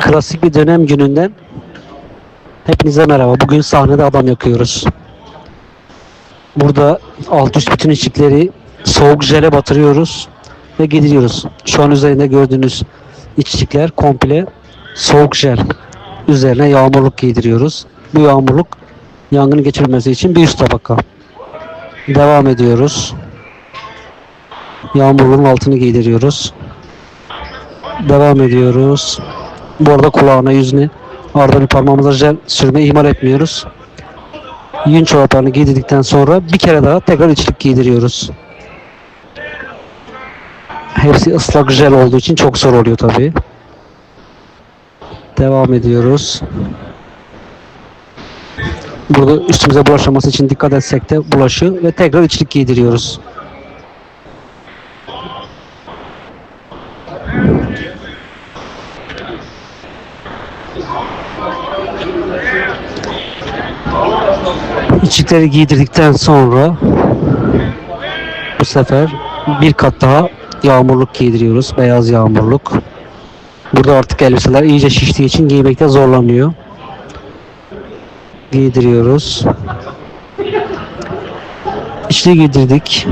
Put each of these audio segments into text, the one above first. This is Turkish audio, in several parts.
Klasik bir dönem gününden hepinize merhaba. Bugün sahnede adam yakıyoruz. Burada alt üst bütün içlikleri soğuk jele batırıyoruz ve gidiyoruz. Şu an üzerinde gördüğünüz içlikler komple soğuk jel. Üzerine yağmurluk giydiriyoruz. Bu yağmurluk yangını geçirmesi için bir üst tabaka. Devam ediyoruz. Yağmurluğun altını giydiriyoruz. Devam ediyoruz. Bu arada kulağına yüzüne arada bir parmağımıza jel sürmeyi ihmal etmiyoruz. Yün çoraplarını giydirdikten sonra bir kere daha tekrar içlik giydiriyoruz. Hepsi ıslak jel olduğu için çok zor oluyor tabi. Devam ediyoruz. Burada üstümüze bulaşmaması için dikkat etsek de bulaşı ve tekrar içlik giydiriyoruz. İçlikleri giydirdikten sonra bu sefer bir kat daha yağmurluk giydiriyoruz. Beyaz yağmurluk. Burada artık elbiseler iyice şiştiği için giymekte zorlanıyor. Giydiriyoruz. İçliği giydirdik.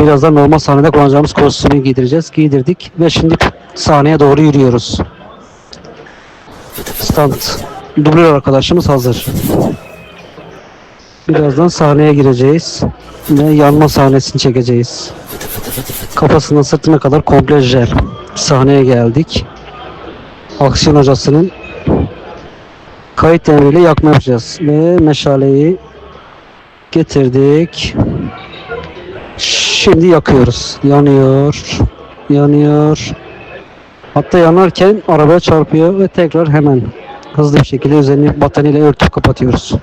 Birazdan normal sahnede kullanacağımız kostümü giydireceğiz. Giydirdik ve şimdi sahneye doğru yürüyoruz. Stand dublör arkadaşımız hazır. Birazdan sahneye gireceğiz ve yanma sahnesini çekeceğiz. Kafasından sırtına kadar komple jel. Sahneye geldik. Aksiyon hocasının kayıt emriyle yakma yapacağız ve meşaleyi getirdik. Şimdi yakıyoruz. Yanıyor. Yanıyor. Hatta yanarken arabaya çarpıyor ve tekrar hemen hızlı bir şekilde üzerini battaniyeyle örtüp kapatıyoruz.